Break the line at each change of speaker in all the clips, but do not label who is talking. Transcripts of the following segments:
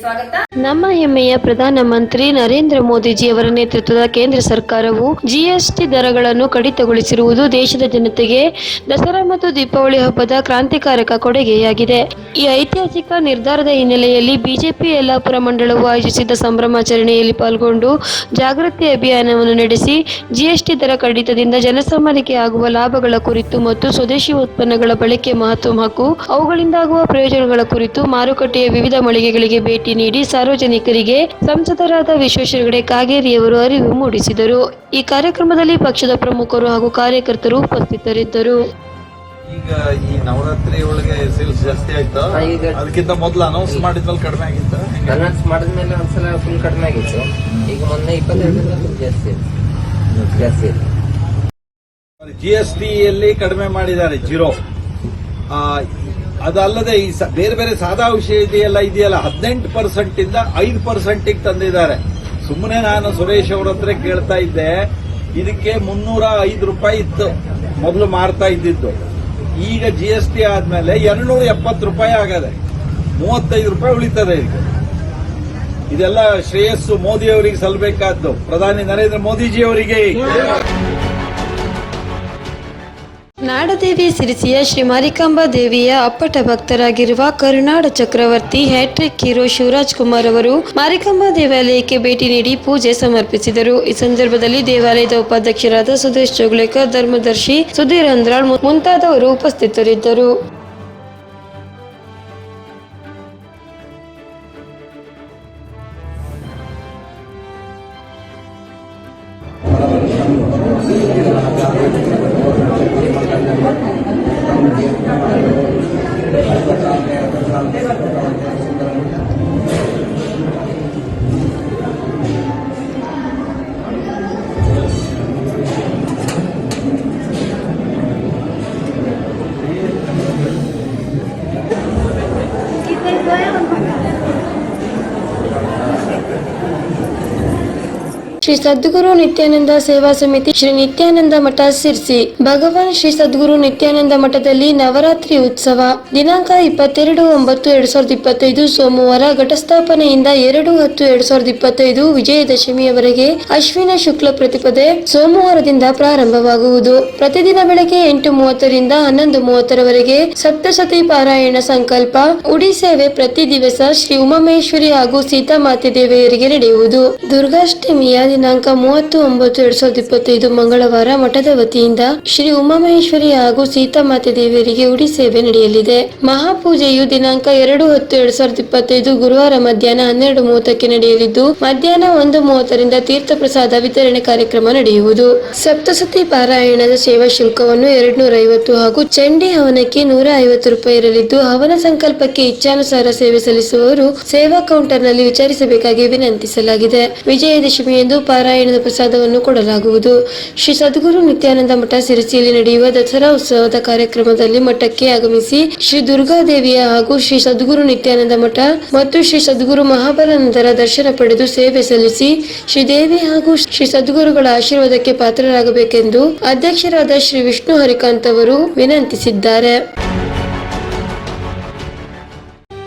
స్వాగత.
ನಮ್ಮ ಹೆಮ್ಮೆಯ ಪ್ರಧಾನಮಂತ್ರಿ ನರೇಂದ್ರ ಮೋದಿಜಿ ಅವರ ನೇತೃತ್ವದ ಕೇಂದ್ರ ಸರ್ಕಾರವು ಜಿಎಸ್ಟಿ ದರಗಳನ್ನು ಕಡಿತಗೊಳಿಸಿರುವುದು ದೇಶದ ಜನತೆಗೆ ದಸರಾ ಮತ್ತು ದೀಪಾವಳಿ ಹಬ್ಬದ ಕ್ರಾಂತಿಕಾರಕ ಕೊಡುಗೆಯಾಗಿದೆ. ಈ ಐತಿಹಾಸಿಕ ನಿರ್ಧಾರದ ಹಿನ್ನೆಲೆಯಲ್ಲಿ ಬಿಜೆಪಿ ಯಲ್ಲಾಪುರ ಮಂಡಳವು ಆಯೋಜಿಸಿದ್ದ ಸಂಭ್ರಮಾಚರಣೆಯಲ್ಲಿ ಪಾಲ್ಗೊಂಡು ಜಾಗೃತಿ ಅಭಿಯಾನವನ್ನು ನಡೆಸಿ ಜಿಎಸ್ಟಿ ದರ ಕಡಿತದಿಂದ ಜನಸಾಮಾನ್ಯಕ್ಕೆ ಆಗುವ ಲಾಭಗಳ ಕುರಿತು ಮತ್ತು ಸ್ವದೇಶಿ ಉತ್ಪನ್ನಗಳ ಬಳಕೆ ಮಹತ್ವ ಹಾಗೂ ಅವುಗಳಿಂದಾಗುವ ಪ್ರಯೋಜನಗಳ ಕುರಿತು ಮಾರುಕಟ್ಟೆಯ ವಿವಿಧ ಮಳಿಗೆಗಳಿಗೆ ಭೇಟಿ ನೀಡಿ ಸಾರ್ವಜನಿಕರಿಗೆ ಸಂಸದರಾದ ವಿಶ್ವೇಶ್ವರ ಹೆಗಡೆ ಕಾಗೇರಿಯವರು ಅರಿವು ಮೂಡಿಸಿದರು. ಈ ಕಾರ್ಯಕ್ರಮದಲ್ಲಿ ಪಕ್ಷದ ಪ್ರಮುಖರು ಹಾಗೂ ಕಾರ್ಯಕರ್ತರು ಉಪಸ್ಥಿತರಿದ್ದರು.
ಈಗ ಈ ನವರಾತ್ರಿ ಒಳಗೆ ಸೇಲ್ಸ್ ಜಾಸ್ತಿ ಆಯ್ತಾ?
ಈಗ-
ಅದಕ್ಕಿಂತ ಮೊದಲು ಅನೌನ್ಸ್ ಮಾಡಿದ್ಮೇಲೆ ಕಡಿಮೆ ಆಗಿತ್ತು?
ಅನೌನ್ಸ್ ಮಾಡಿದ್ಮೇಲೆ ಒಂದ್ಸಲ ಫುಲ್ ಕಡಿಮೆ ಆಗಿತ್ತು. ಈಗ ಮೊನ್ನೆ ಇಪ್ಪತ್ತೆರಡು ಜಾಸ್ತಿ. ಜಾಸ್ತಿ ಇದೆ.
ಜಿ ಎಸ್ ಯಲ್ಲಿ ಕಡಿಮೆ ಮಾಡಿದ್ದಾರೆ ಜೀರೋ ಆ, ಅದಲ್ಲದೆ ಈ ಬೇರೆ ಬೇರೆ ಸಾದಾ ವಿಷಯ ಇದೆಯಲ್ಲ ಇದೆಯಲ್ಲ. ಹದಿನೆಂಟು ಪರ್ಸೆಂಟ್ ಇಂದ ಐದು ಪರ್ಸೆಂಟಿಗೆ ತಂದಿದ್ದಾರೆ. ಸುಮ್ಮನೆ ನಾನು ಸುರೇಶ್ ಅವ್ರ ಹತ್ರ ಕೇಳ್ತಾ ಇದ್ದೆ, ಇದಕ್ಕೆ ಮುನ್ನೂರ ಐದು ರೂಪಾಯಿ ಇತ್ತು, ಮೊದಲು ಮಾರ್ತಾ ಇದ್ದಿದ್ದು. ಈಗ ಜಿ ಎಸ್ ಟಿ ಆದ್ಮೇಲೆ ಎರಡ್ನೂರ ಎಪ್ಪತ್ತು ರೂಪಾಯಿ ಆಗದೆ, ಮೂವತ್ತೈದು ರೂಪಾಯಿ ಉಳಿತದೆ ಇದಕ್ಕೆ ಇದೆಲ್ಲ ಶ್ರೇಯಸ್ಸು ಮೋದಿ ಅವರಿಗೆ ಸಲ್ಲಬೇಕಾದ್ದು ಪ್ರಧಾನಿ ನರೇಂದ್ರ ಮೋದಿಜಿ ಅವರಿಗೆ.
ನಾಡದೇವಿ ಸಿರಿಸಿಯ ಶ್ರೀ ಮಾರಿಕಾಂಬಾ ದೇವಿಯ ಅಪ್ಪಟ ಭಕ್ತರಾಗಿರುವ ಕರುನಾಡ ಚಕ್ರವರ್ತಿ ಹ್ಯಾಟ್ರಿಕ್ ಹೀರೋ ಶಿವರಾಜ್ ಕುಮಾರ್ ಅವರು ಮಾರಿಕಾಂಬಾ ದೇವಾಲಯಕ್ಕೆ ಭೇಟಿ ನೀಡಿ ಪೂಜೆ ಸಮರ್ಪಿಸಿದರು. ಈ ಸಂದರ್ಭದಲ್ಲಿ ದೇವಾಲಯದ ಉಪಾಧ್ಯಕ್ಷರಾದ ಸುದೇಶ್ ಜೋಗ್ಲೇಕರ್ ಧರ್ಮದರ್ಶಿ ಸುಧೀರ್ ಅಂದ್ರಾಳ್ ಮುಂತಾದವರು ಉಪಸ್ಥಿತರಿದ್ದರು. ಶ್ರೀ ಸದ್ಗುರು ನಿತ್ಯಾನಂದ ಸೇವಾ ಸಮಿತಿ ಶ್ರೀ ನಿತ್ಯಾನಂದ ಮಠ ಸಿರ್ಸಿ. ಭಗವಾನ್ ಶ್ರೀ ಸದ್ಗುರು ನಿತ್ಯಾನಂದ ಮಠದಲ್ಲಿ ನವರಾತ್ರಿ ಉತ್ಸವ. ದಿನಾಂಕ ಇಪ್ಪತ್ತೆರಡು ಒಂಬತ್ತು ಎರಡ್ ಸಾವಿರದ ಇಪ್ಪತ್ತೈದು ಸೋಮವಾರ ಘಟಸ್ಥಾಪನೆಯಿಂದ ಎರಡು ಹತ್ತು ಎರಡ್ ಸಾವಿರದ ಇಪ್ಪತ್ತೈದು ವಿಜಯದಶಮಿಯವರೆಗೆ ಅಶ್ವಿನ ಶುಕ್ಲ ಪ್ರತಿಪದೆ ಸೋಮವಾರದಿಂದ ಪ್ರಾರಂಭವಾಗುವುದು. ಪ್ರತಿದಿನ ಬೆಳಗ್ಗೆ ಎಂಟು ಮೂವತ್ತರಿಂದ ಹನ್ನೊಂದು ಮೂವತ್ತರವರೆಗೆ ಸಪ್ತಸತಿ ಪಾರಾಯಣ ಸಂಕಲ್ಪ. ಉಡಿ ಸೇವೆ ಪ್ರತಿ ದಿವಸ ಶ್ರೀ ಉಮಾಮೇಶ್ವರಿ ಹಾಗೂ ಸೀತಾಮಾತೆ ದೇವಿಯರಿಗೆ ನಡೆಯುವುದು. ದುರ್ಗಾಷ್ಟಮಿಯ ದಿನಾಂಕ ಮೂವತ್ತು ಒಂಬತ್ತು ಎರಡ್ ಸಾವಿರದ ಇಪ್ಪತ್ತೈದು ಮಂಗಳವಾರ ಮಠದ ವತಿಯಿಂದ ಶ್ರೀ ಉಮಾಮಹೇಶ್ವರಿ ಹಾಗೂ ಸೀತಾಮಾತೆ ದೇವಿಯರಿಗೆ ಉಡಿ ಸೇವೆ ನಡೆಯಲಿದೆ. ಮಹಾಪೂಜೆಯು ದಿನಾಂಕ ಎರಡು ಹತ್ತು, ಎರಡ್ ಸಾವಿರದ ಇಪ್ಪತ್ತೈದು ಗುರುವಾರ ಮಧ್ಯಾಹ್ನ ಹನ್ನೆರಡು ಮೂವತ್ತಕ್ಕೆ ನಡೆಯಲಿದ್ದು, ಮಧ್ಯಾಹ್ನ ಒಂದು ಮೂವತ್ತರಿಂದ ತೀರ್ಥ ಪ್ರಸಾದ ವಿತರಣೆ ಕಾರ್ಯಕ್ರಮ ನಡೆಯುವುದು. ಸಪ್ತಸತಿ ಪಾರಾಯಣದ ಸೇವಾ ಶುಲ್ಕವನ್ನು ಎರಡ್ನೂರ ಐವತ್ತು ಹಾಗೂ ಚಂಡಿ ಹವನಕ್ಕೆ ನೂರ ಐವತ್ತು ರೂಪಾಯಿ ಇರಲಿದ್ದು ಹವನ ಸಂಕಲ್ಪಕ್ಕೆ ಇಚ್ಛಾನುಸಾರ ಸೇವೆ ಸಲ್ಲಿಸುವವರು ಸೇವಾ ಕೌಂಟರ್ನಲ್ಲಿ ವಿಚಾರಿಸಬೇಕಾಗಿ ವಿನಂತಿಸಲಾಗಿದೆ. ವಿಜಯದಶಮಿಯಂದು ಪಾರಾಯಣದ ಪ್ರಸಾದವನ್ನು ಕೊಡಲಾಗುವುದು. ಶ್ರೀ ಸದ್ಗುರು ನಿತ್ಯಾನಂದ ಮಠ ಸಿರಿಸಿಯಲ್ಲಿ ನಡೆಯುವ ದಸರಾ ಉತ್ಸವದ ಕಾರ್ಯಕ್ರಮದಲ್ಲಿ ಮಠಕ್ಕೆ ಆಗಮಿಸಿ ಶ್ರೀ ದುರ್ಗಾದೇವಿಯ ಹಾಗೂ ಶ್ರೀ ಸದ್ಗುರು ನಿತ್ಯಾನಂದ ಮಠ ಮತ್ತು ಶ್ರೀ ಸದ್ಗುರು ಮಹಾಬಲಾನಂದರ ದರ್ಶನ ಪಡೆದು ಸೇವೆ ಸಲ್ಲಿಸಿ ಶ್ರೀದೇವಿ ಹಾಗೂ ಶ್ರೀ ಸದ್ಗುರುಗಳ ಆಶೀರ್ವಾದಕ್ಕೆ ಪಾತ್ರರಾಗಬೇಕೆಂದು ಅಧ್ಯಕ್ಷರಾದ ಶ್ರೀ ವಿಷ್ಣು ಹರಿಕಾಂತ್ ಅವರು ವಿನಂತಿಸಿದ್ದಾರೆ.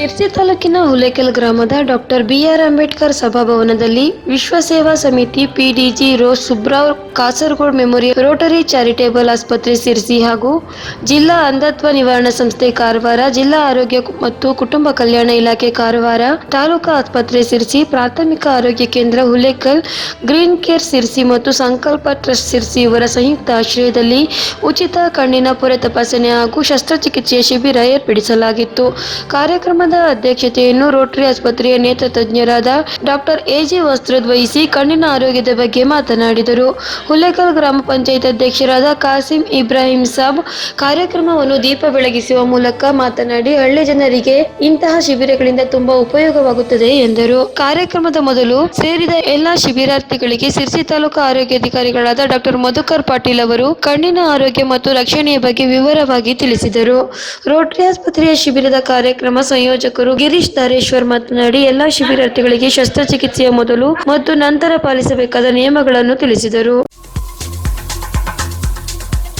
ಶಿರ್ಸಿ ತಾಲೂಕಿನ ಹುಲೇಕಲ್ ಗ್ರಾಮದ doctor B R Ambedkar ಸಭಾಭವನದಲ್ಲಿ Vishwa Seva Samiti PDG Rose Subrao Kasaragod memorial Rotary charitable ಆಸ್ಪತ್ರೆ ಸಿರ್ಸಿ ಹಾಗೂ ಜಿಲ್ಲಾ ಅಂಧತ್ವ ನಿವಾರಣಾ ಸಂಸ್ಥೆ ಕಾರವಾರ, ಜಿಲ್ಲಾ ಆರೋಗ್ಯ ಮತ್ತು ಕುಟುಂಬ ಕಲ್ಯಾಣ ಇಲಾಖೆ ಕಾರವಾರ ತಾಲೂಕಾ ಆಸ್ಪತ್ರೆ ಸಿರ್ಸಿ ಪ್ರಾಥಮಿಕ ಆರೋಗ್ಯ ಕೇಂದ್ರ ಹುಲೇಕಲ್ ಗ್ರೀನ್ ಕೇರ್ ಸಿರ್ಸಿ ಮತ್ತು ಸಂಕಲ್ಪ ಟ್ರಸ್ಟ್ ಸಿರ್ಸಿ ಇವರ ಸಂಯುಕ್ತ ಆಶ್ರಯದಲ್ಲಿ ಉಚಿತ ಕಣ್ಣಿನ ಪೊರೆ ತಪಾಸಣೆ ಹಾಗೂ ಶಸ್ತ್ರಚಿಕಿತ್ಸೆಯ ಶಿಬಿರ ಏರ್ಪಡಿಸಲಾಗಿತ್ತು. ಕಾರ್ಯಕ್ರಮದ ಅಧ್ಯಕ್ಷತೆಯನ್ನು ರೋಟರಿ ಆಸ್ಪತ್ರೆಯ ನೇತ್ರ ತಜ್ಞರಾದ ಡಾಕ್ಟರ್ ಎಜಿ ವಸ್ತ್ರದ್ ವಹಿಸಿ ಕಣ್ಣಿನ ಆರೋಗ್ಯದ ಬಗ್ಗೆ ಮಾತನಾಡಿದರು. ಹುಲೇಕಲ್ ಗ್ರಾಮ ಪಂಚಾಯತ್ ಅಧ್ಯಕ್ಷರಾದ ಕಾಸಿಂ ಇಬ್ರಾಹಿಂ ಸಾಬ್ ಕಾರ್ಯಕ್ರಮವನ್ನು ದೀಪ ಬೆಳಗಿಸುವ ಮೂಲಕ ಮಾತನಾಡಿ, ಹಳ್ಳಿ ಜನರಿಗೆ ಇಂತಹ ಶಿಬಿರಗಳಿಂದ ತುಂಬಾ ಉಪಯೋಗವಾಗುತ್ತದೆ ಎಂದರು. ಕಾರ್ಯಕ್ರಮದ ಮೊದಲು ಸೇರಿದ ಎಲ್ಲಾ ಶಿಬಿರಾರ್ಥಿಗಳಿಗೆ ಸಿರ್ಸಿ ತಾಲೂಕು ಆರೋಗ್ಯಾಧಿಕಾರಿಗಳಾದ ಡಾಕ್ಟರ್ ಮಧುಕರ್ ಪಾಟೀಲ್ ಅವರು ಕಣ್ಣಿನ ಆರೋಗ್ಯ ಮತ್ತು ರಕ್ಷಣೆಯ ಬಗ್ಗೆ ವಿವರವಾಗಿ ತಿಳಿಸಿದರು. ರೋಟರಿ ಆಸ್ಪತ್ರೆಯ ಶಿಬಿರದ ಕಾರ್ಯಕ್ರಮ ಸಂಯೋಜಕರು ಗಿರೀಶ್ ತಾರೇಶ್ವರ್ ಮಾತನಾಡಿ ಎಲ್ಲಾ ಶಿಬಿರಾರ್ಥಿಗಳಿಗೆ ಶಸ್ತ್ರಚಿಕಿತ್ಸೆಯ ಮೊದಲು ಮತ್ತು ನಂತರ ಪಾಲಿಸಬೇಕಾದ ನಿಯಮಗಳನ್ನು ತಿಳಿಸಿದರು.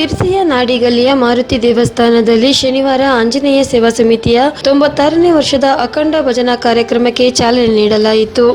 ಸಿರ್ಸಿಯ ನಾಡಿಗಲ್ಲಿಯ ಮಾರುತಿ ದೇವಸ್ಥಾನದಲ್ಲಿ ಶನಿವಾರ ಆಂಜನೇಯ ಸೇವಾ ಸಮಿತಿಯ ತೊಂಬತ್ತಾರನೇ ವರ್ಷದ ಅಖಂಡ ಭಜನಾ ಕಾರ್ಯಕ್ರಮಕ್ಕೆ ಚಾಲನೆ ನೀಡಲಾಯಿತು.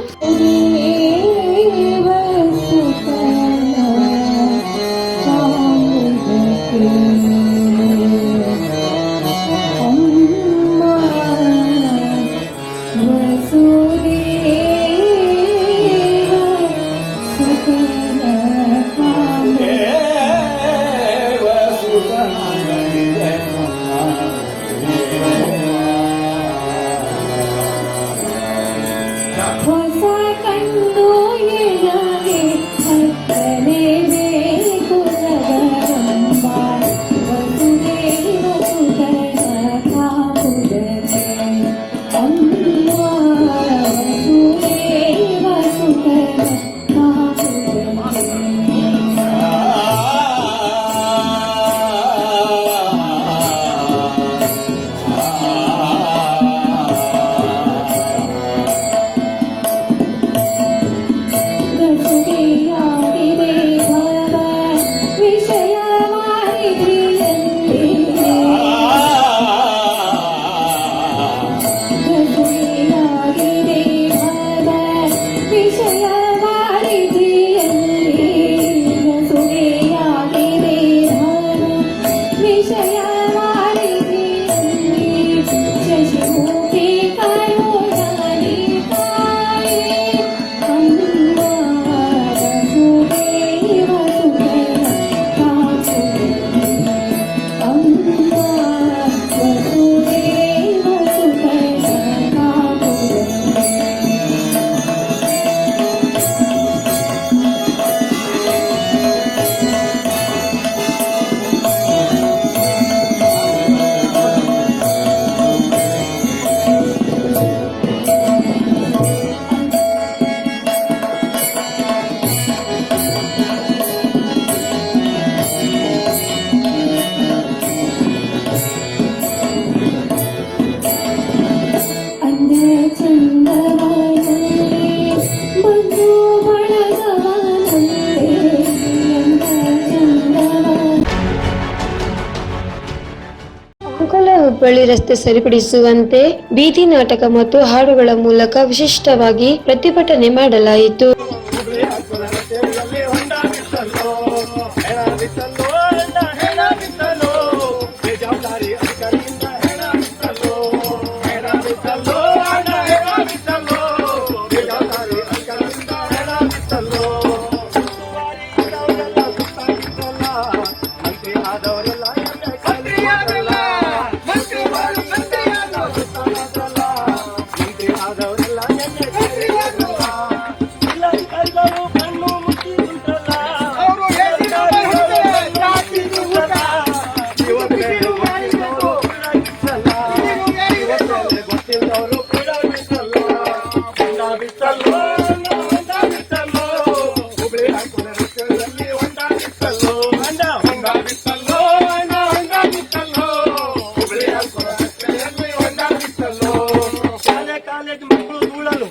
ರಸ್ತೆ ಸರಿಪಡಿಸುವಂತೆ ಬೀದಿ ನಾಟಕ ಮತ್ತು ಹಾಡುಗಳ ಮೂಲಕ ವಿಶಿಷ್ಟವಾಗಿ ಪ್ರತಿಭಟನೆ ಮಾಡಲಾಯಿತು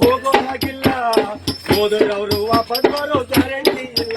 ಹೋಗೋ ಹಾಗಿಲ್ಲ ಹೋದ್ರೆ ಅವರು ವಾಪಸ್ ಬರೋ ಗ್ಯಾರಂಟಿ ಇಲ್ಲ